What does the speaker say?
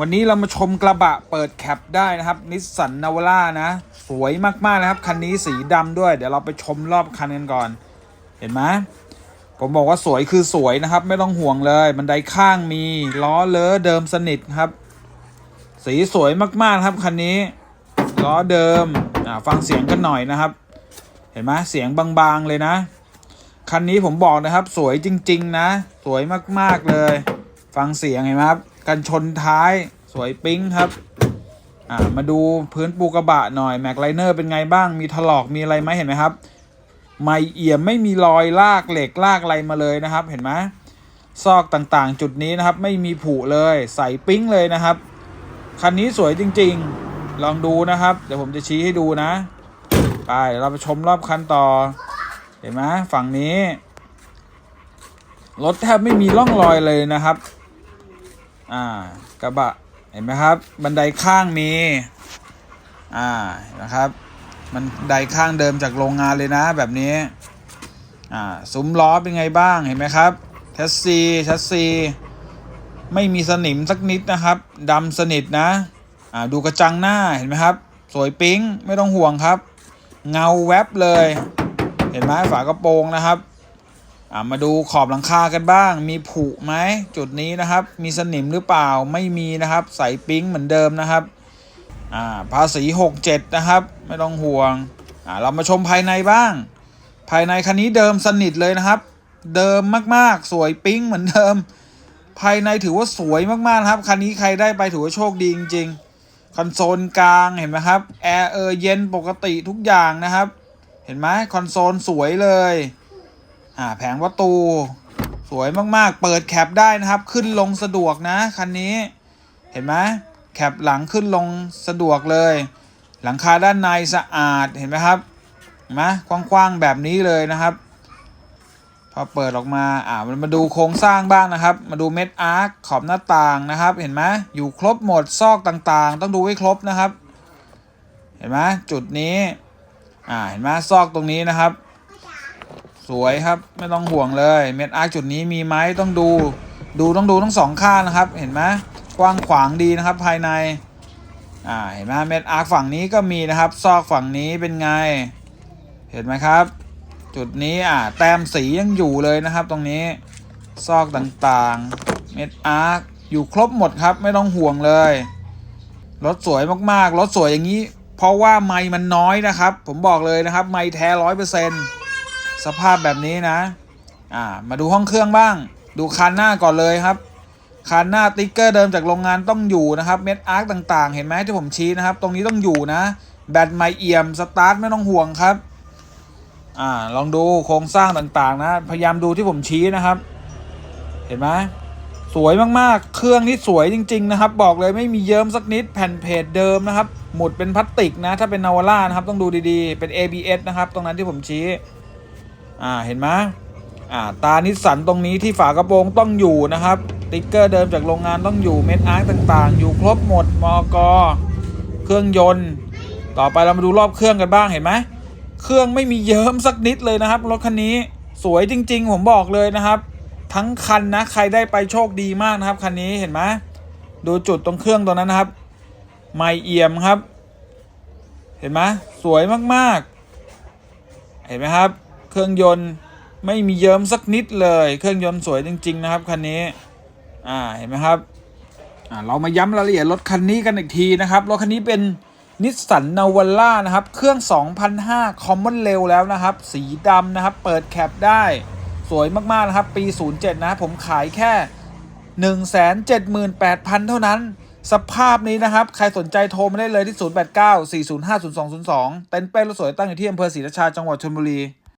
วันนี้เรามาชมกระบะเปิดแคปได้นะครับนิสสันนาวาร่านะ สวยมากๆนะครับ คันนี้สีดำด้วย เดี๋ยวเราไปชมรอบคันกันก่อน เห็นไหมผมบอกว่าสวยคือสวยนะครับ ไม่ต้องห่วงเลยบันไดข้างมีล้อเลอะเดิมสนิทครับ สีสวยมากๆครับคันนี้ล้อเดิมอ่าฟังเสียงกันหน่อยนะครับ เห็นไหมเสียงบางๆเลยนะคันนี้ผมบอกนะครับ สวยจริง ๆ นะ สวยมากๆเลย ฟังเสียงเห็นไหมครับ กันชนท้ายสวยปิ๊งครับอ่ามาดูพื้นปูกระบะหน่อยแม็กไลเนอร์เป็นไงบ้างมีถลอกมีอะไรไหมเห็นไหมครับ ไม่เอี่ยมไม่มีรอยลากเหล็กลากอะไรมาเลยนะครับ เห็นไหมซอกต่างๆ จุดนี้นะครับ ไม่มีผุเลยใสปิ๊งเลยนะครับคันนี้สวยจริง ๆ ลองดูนะครับ เดี๋ยวผมจะชี้ให้ดูนะไปเราไปชมรอบคันต่อ เห็นไหมฝั่งนี้รถแทบไม่มีร่องรอยเลยนะครับ อ่ากระบะเห็นไหมครับ บันไดข้างมีอ่านะครับมันไดข้างเดิมจากโรงงานเลยนะแบบนี้อ่าซุ้มล้อเป็นไงบ้างเห็นไหมครับแชสซีแชสซีไม่มีสนิมสักนิดนะครับดำสนิทนะอ่าดูกระจังหน้าเห็นไหมครับ สวยปิ๊งไม่ต้องห่วงครับ เงาแวบเลย เห็นไหมฝากระโปรงนะครับ มาดูขอบหลังคากันบ้าง มีผุไหมจุดนี้นะครับ มีสนิมหรือเปล่าไม่มีนะครับ ใสปิ๊งเหมือนเดิมนะครับภาษี67นะครับ ไม่ต้องห่วงเรามาชมภายในบ้าง ภายในคันนี้เดิมสนิทเลยนะครับ เดิมมากๆ สวยปิ๊งเหมือนเดิม ภายในถือว่าสวยมากๆนะครับคันนี้ใครได้ไปถือว่าโชคดีจริงๆคอนโซลกลางเห็นไหมครับแอร์เออเย็นปกติทุกอย่างนะครับ เห็นไหมคอนโซลสวยเลย อ่าแผงประตู สวยมากๆ เปิดแคปได้นะครับ ขึ้นลงสะดวกนะคันนี้ เห็นไหมแคปหลังขึ้นลงสะดวกเลย หลังคาด้านในสะอาดเห็นไหมครับเห็นไหมกว้างๆแบบนี้เลยนะครับ พอเปิดออกมาอ่ามันมาดูโครงสร้างบ้างนะครับ มาดูเม็ดอาร์คขอบหน้าต่างนะครับ เห็นไหมอยู่ครบหมดซอกต่างๆ ต้องดูให้ครบนะครับ เห็นไหมจุดนี้อ่าเห็นไหมซอกตรงนี้นะครับ สวยครับไม่ต้องห่วงเลยเม็ดอาร์คจุดนี้มีไหมต้องดู ดูต้องดูทั้งสองข้างนะครับ เห็นไหมกว้างขวางดีนะครับ ภายในอ่าเห็นไหมเม็ดอาร์คฝั่งนี้ก็มีนะครับ ซอกฝั่งนี้เป็นไง เห็นไหมครับ จุดนี้อ่าแต้มสียังอยู่เลยนะครับ ตรงนี้ซอกต่างๆ เม็ดอาร์คอยู่ครบหมดครับ ไม่ต้องห่วงเลยรถสวยมากๆรถสวยอย่างนี้ เพราะว่าไม้มันน้อยนะครับ ผมบอกเลยนะครับ ไม้แท้ร้อยเปอร์เซ็นต์ สภาพแบบนี้นะ อ่า มาดูห้องเครื่องบ้าง ดูคันหน้าก่อนเลยครับคันหน้าติ๊กเกอร์เดิมจากโรงงานต้องอยู่นะครับเม็ดอาร์คต่างๆ เห็นไหมที่ผมชี้นะครับ ตรงนี้ต้องอยู่นะ แบตไม่เอี่ยมสตาร์ทไม่ต้องห่วงครับ อ่า ลองดูโครงสร้างต่างๆ นะ พยายามดูที่ผมชี้นะครับ เห็นไหมสวยมากๆ เครื่องนี่สวยจริง ๆ นะครับ บอกเลยไม่มีเยิ้มสักนิดแผ่นเพจเดิมนะครับ หมุดเป็นพลาสติกนะ ถ้าเป็นนาวาร่านะครับ ต้องดูดีๆ เป็น ABS นะครับ ตรงนั้นที่ผมชี้ อ่าเห็นไหมอ่าตานิสสันตรงนี้ที่ฝากระโปรงต้องอยู่นะครับติ๊กเกอร์เดิมจากโรงงานต้องอยู่เม็ดอาร์คต่างๆ อยู่ครบหมดมอกเครื่องยนต์ ต่อไปเรามาดูรอบเครื่องกันบ้างเห็นไหมเครื่องไม่มีเยิ้มสักนิดเลยนะครับรถคันนี้สวยจริง ๆ ผมบอกเลยนะครับ ทั้งคันนะใครได้ไปโชคดีมากนะครับคันนี้เห็นไหมดูจุดตรงเครื่องตรงนั้นนะครับ ไม่เอี่ยมครับ เห็นไหมสวยมากๆ เห็นไหมครับ เครื่องยนต์ไม่มีเยิ้มสักนิดเลย เครื่องยนต์สวยจริง ๆ นะครับคันนี้อ่าเห็นไหมครับอ่าเรามาย้ำรายละเอียดรถคันนี้กันอีกทีนะครับรถคันนี้เป็นนิสสันนาวาร่านะครับ เครื่อง 2005 Common Rail แล้วนะครับ สีดำนะครับ เปิดแคปได้สวยมาก ๆ นะครับ ปี 07 นะผมขายแค่ 178,000 เท่านั้น สภาพนี้นะครับ ใครสนใจโทรมาได้เลยที่ 089 405 0202 เต็นเป้รถสวยตั้งอยู่ที่อำเภอศรีราชาจังหวัดชลบุรี